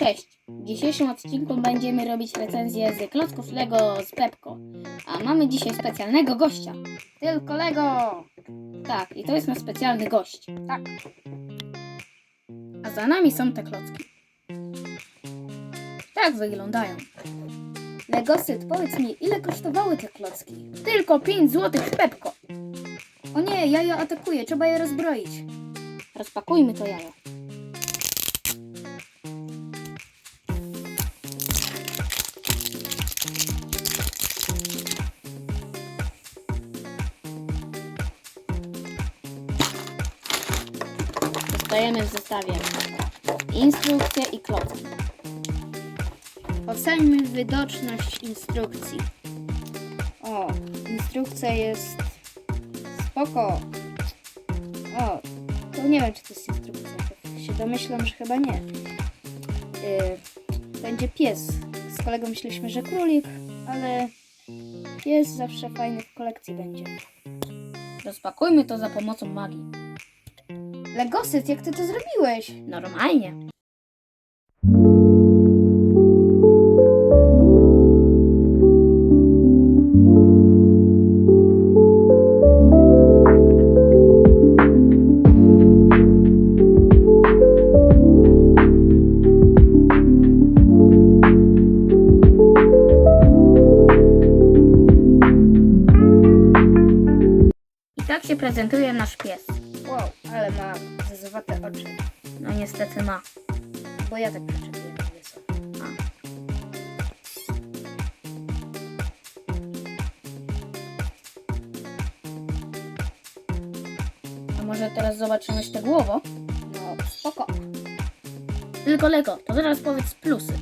Cześć! W dzisiejszym odcinku będziemy robić recenzję z klocków Lego z Pepko. A mamy dzisiaj specjalnego gościa. Tylko Lego! Tak, i to jest nasz specjalny gość. Tak. A za nami są te klocki. Tak wyglądają. Legosyt, powiedz mi, ile kosztowały te klocki? Tylko 5 zł w Pepko. O nie, jajo atakuje, trzeba je rozbroić. Rozpakujmy to jajo. Dostajemy w zestawie instrukcje i klocki. Oceńmy widoczność instrukcji. O, instrukcja jest spoko. O, to nie wiem, czy to jest instrukcja. Tak się domyślam, że chyba nie. Yy, będzie pies. Z kolegą myśleliśmy, że królik, ale pies zawsze fajny w kolekcji będzie. Rozpakujmy to za pomocą magii. Legosyt, jak ty to zrobiłeś? Normalnie. I tak się prezentuje nasz pies. Wow, ale ma zazowate oczy. No niestety ma. Bo ja tak przyczepiłem. A. A może teraz zobaczymy z głowo? No, spoko. Tylko Lego, to teraz powiedz plusy.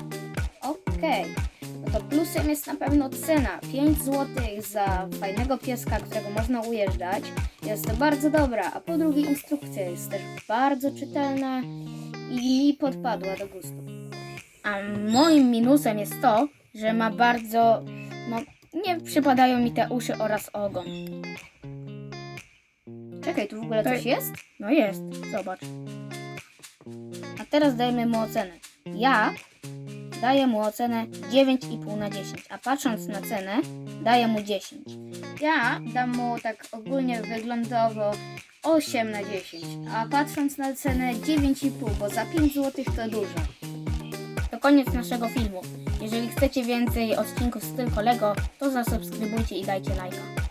Okej. No to plusem jest na pewno cena. 5 zł za fajnego pieska, którego można ujeżdżać. Jest bardzo dobra. A po drugie instrukcja jest też bardzo czytelna i mi podpadła do gustu. A moim minusem jest to, że ma bardzo... No, nie przypadają mi te uszy oraz ogon. Czekaj, tu w ogóle coś jest? No jest, zobacz. A teraz dajmy mu ocenę. Ja daję mu ocenę 9,5 na 10, a patrząc na cenę, daję mu 10. Ja dam mu tak ogólnie wyglądowo 8 na 10, a patrząc na cenę 9,5, bo za 5 zł to dużo. To koniec naszego filmu. Jeżeli chcecie więcej odcinków z tylko Lego, to zasubskrybujcie i dajcie lajka.